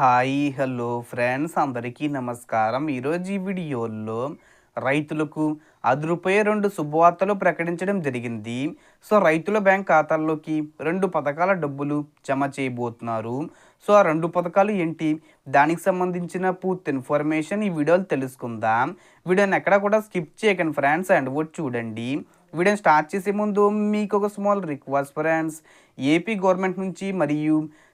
Hi hello friends. అందరికీ నమస్కారం. ఈరోజు ఈ వీడియోలో రైతులకు అదురుపై రెండు శుభవార్తలు ప్రకటించడం జరిగింది. సో రైతుల బ్యాంక్ ఖాతాల్లోకి రెండు పథకాల డబ్బులు జమ చేయబోతున్నారు. సో ఆ రెండు పథకాలు ఏంటి? దానికి సంబంధించిన పూర్తి ఇన్ఫర్మేషన్ ఈ వీడియోలు తెలుసుకుందాం. వీడియోని ఎక్కడ కూడా స్కిప్ చేయకండి ఫ్రెండ్స్ అండ్ ఓట్ చూడండి. వీడియోని స్టార్ట్ చేసే ముందు మీకు ఒక small request friends. AP government నుంచి మరియు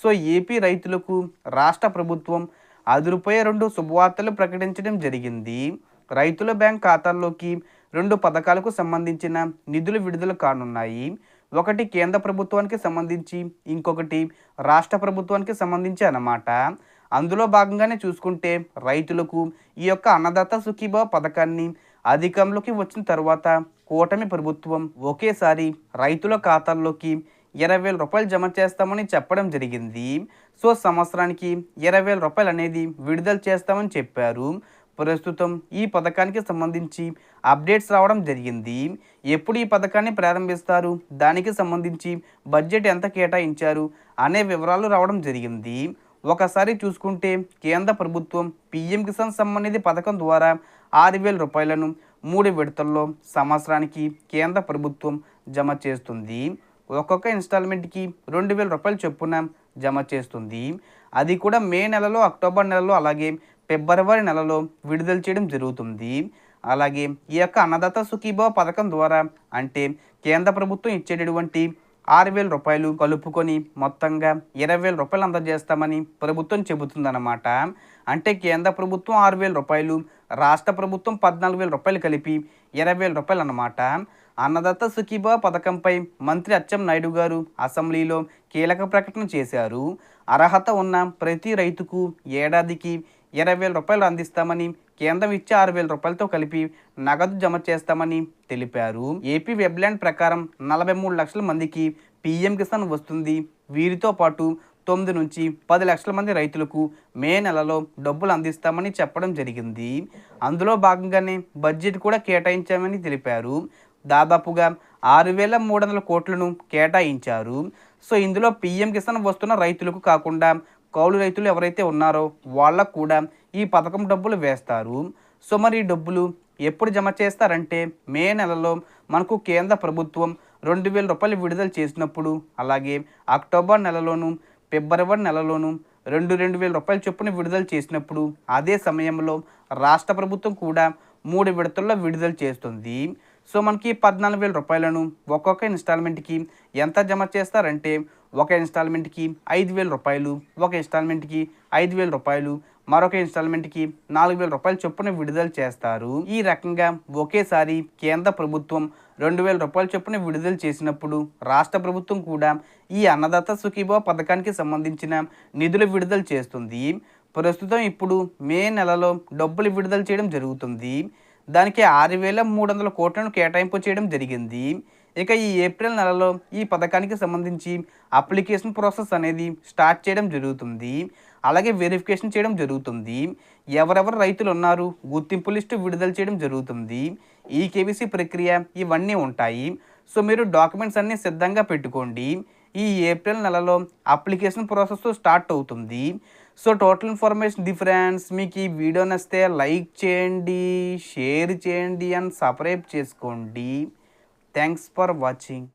సో ఏపీ రైతులకు రాష్ట్ర ప్రభుత్వం అదిరిపోయే రెండు శుభవార్తలు ప్రకటించడం జరిగింది. రైతుల బ్యాంక్ ఖాతాల్లోకి రెండు పథకాలకు సంబంధించిన నిధులు విడుదల కానున్నాయి. ఒకటి కేంద్ర ప్రభుత్వానికి సంబంధించి ఇంకొకటి రాష్ట్ర ప్రభుత్వానికి సంబంధించి అన్నమాట. అందులో భాగంగానే చూసుకుంటే రైతులకు ఈ యొక్క అన్నదాత సుఖీభావ పథకాన్ని అధికంలోకి వచ్చిన తర్వాత కూటమి ప్రభుత్వం ఒకేసారి రైతుల ఖాతాల్లోకి ఇరవై వేల రూపాయలు జమ చేస్తామని చెప్పడం జరిగింది. సో సంవత్సరానికి ఇరవై వేల రూపాయలు అనేది విడుదల చేస్తామని చెప్పారు. ప్రస్తుతం ఈ పథకానికి సంబంధించి అప్డేట్స్ రావడం జరిగింది. ఎప్పుడు ఈ పథకాన్ని ప్రారంభిస్తారు? దానికి సంబంధించి బడ్జెట్ ఎంత కేటాయించారు? అనే వివరాలు రావడం జరిగింది. ఒకసారి చూసుకుంటే కేంద్ర ప్రభుత్వం పిఎం కిసాన్ సమ్మాన్ నిధి పథకం ద్వారా ఆరు వేల రూపాయలను మూడు విడతల్లో సంవత్సరానికి కేంద్ర ప్రభుత్వం జమ చేస్తుంది. ఒక్కొక్క ఇన్స్టాల్మెంట్కి రెండు వేల రూపాయలు చొప్పున జమ చేస్తుంది. అది కూడా మే నెలలో అక్టోబర్ నెలలో అలాగే ఫిబ్రవరి నెలలో విడుదల చేయడం జరుగుతుంది. అలాగే ఈ యొక్క అన్నదాత సుఖీభావ పథకం ద్వారా అంటే కేంద్ర ప్రభుత్వం ఇచ్చేటటువంటి ఆరు వేల రూపాయలు కలుపుకొని మొత్తంగా ఇరవై వేల రూపాయలు అందజేస్తామని ప్రభుత్వం చెబుతుందన్నమాట. అంటే కేంద్ర ప్రభుత్వం ఆరు వేల రూపాయలు రాష్ట్ర ప్రభుత్వం పద్నాలుగు వేల రూపాయలు కలిపి ఇరవై వేల రూపాయలు అన్నమాట అన్నదత్త సుఖీబా పథకంపై మంత్రి అచ్చెం నాయుడు గారు అసెంబ్లీలో కీలక ప్రకటన చేశారు. అర్హత ఉన్న ప్రతి రైతుకు ఏడాదికి ఇరవై వేల రూపాయలు అందిస్తామని కేంద్రం ఇచ్చే ఆరు వేల రూపాయలతో కలిపి నగదు జమ చేస్తామని తెలిపారు. ఏపీ వెబ్లాండ్ ప్రకారం నలభై మూడు లక్షల మందికి పీఎం కిసాన్ వస్తుంది. వీరితో పాటు తొమ్మిది నుంచి పది లక్షల మంది రైతులకు మే నెలలో డబ్బులు అందిస్తామని చెప్పడం జరిగింది. అందులో భాగంగానే బడ్జెట్ కూడా కేటాయించామని తెలిపారు. దాదాపుగా ఆరు వేల మూడు వందల కోట్లను కేటాయించారు. సో ఇందులో పీఎం కిసాన్ వస్తున్న రైతులకు కాకుండా కౌలు రైతులు ఎవరైతే ఉన్నారో వాళ్ళకు కూడా ఈ పథకం డబ్బులు వేస్తారు. సో మరి ఈ డబ్బులు ఎప్పుడు జమ చేస్తారంటే మే నెలలో మనకు కేంద్ర ప్రభుత్వం రెండు వేల రూపాయలు విడుదల చేసినప్పుడు అలాగే అక్టోబర్ నెలలోనూ ఫిబ్రవరి నెలలోనూ రెండు రెండు వేల రూపాయల చొప్పున విడుదల చేసినప్పుడు అదే సమయంలో రాష్ట్ర ప్రభుత్వం కూడా మూడు విడతల్లో విడుదల చేస్తుంది. సో మనకి పద్నాలుగు వేల రూపాయలను ఒక్కొక్క ఇన్స్టాల్మెంట్కి ఎంత జమ చేస్తారంటే ఒక ఇన్స్టాల్మెంట్కి ఐదు వేల రూపాయలు ఒక ఇన్స్టాల్మెంట్కి ఐదు వేల రూపాయలు మరొక ఇన్స్టాల్మెంట్కి నాలుగు వేల రూపాయల చొప్పున విడుదల చేస్తారు. ఈ రకంగా ఒకేసారి కేంద్ర ప్రభుత్వం రెండు వేల రూపాయల చొప్పున విడుదల చేసినప్పుడు రాష్ట్ర ప్రభుత్వం కూడా ఈ అన్నదాత సుఖీభావ పథకానికి సంబంధించిన నిధులు విడుదల చేస్తుంది. ప్రస్తుతం ఇప్పుడు మే నెలలో డబ్బులు విడుదల చేయడం జరుగుతుంది. దానికి ఆరు వేల మూడు వందల కోట్లను కేటాయింపు చేయడం జరిగింది. ఇక ఈ ఏప్రిల్ నెలలో ఈ పథకానికి సంబంధించి అప్లికేషన్ ప్రాసెస్ అనేది స్టార్ట్ చేయడం జరుగుతుంది. అలాగే వెరిఫికేషన్ చేయడం జరుగుతుంది. ఎవరెవరు రైతులు ఉన్నారు? గుర్తింపు లిస్టు విడుదల చేయడం జరుగుతుంది. ఈ కేబీసీ ప్రక్రియ ఇవన్నీ ఉంటాయి. సో మీరు డాక్యుమెంట్స్ అన్నీ సిద్ధంగా పెట్టుకోండి. ఈ ఏప్రిల్ నెలలో అప్లికేషన్ ప్రాసెస్ స్టార్ట్ అవుతుంది. సో టోటల్ ఇన్ఫర్మేషన్ డిఫరెన్స్ మీకు ఈ వీడియో నచ్చితే లైక్ చేయండి షేర్ చేయండి అండ్ సబ్స్క్రైబ్ చేసుకోండి. Thanks for watching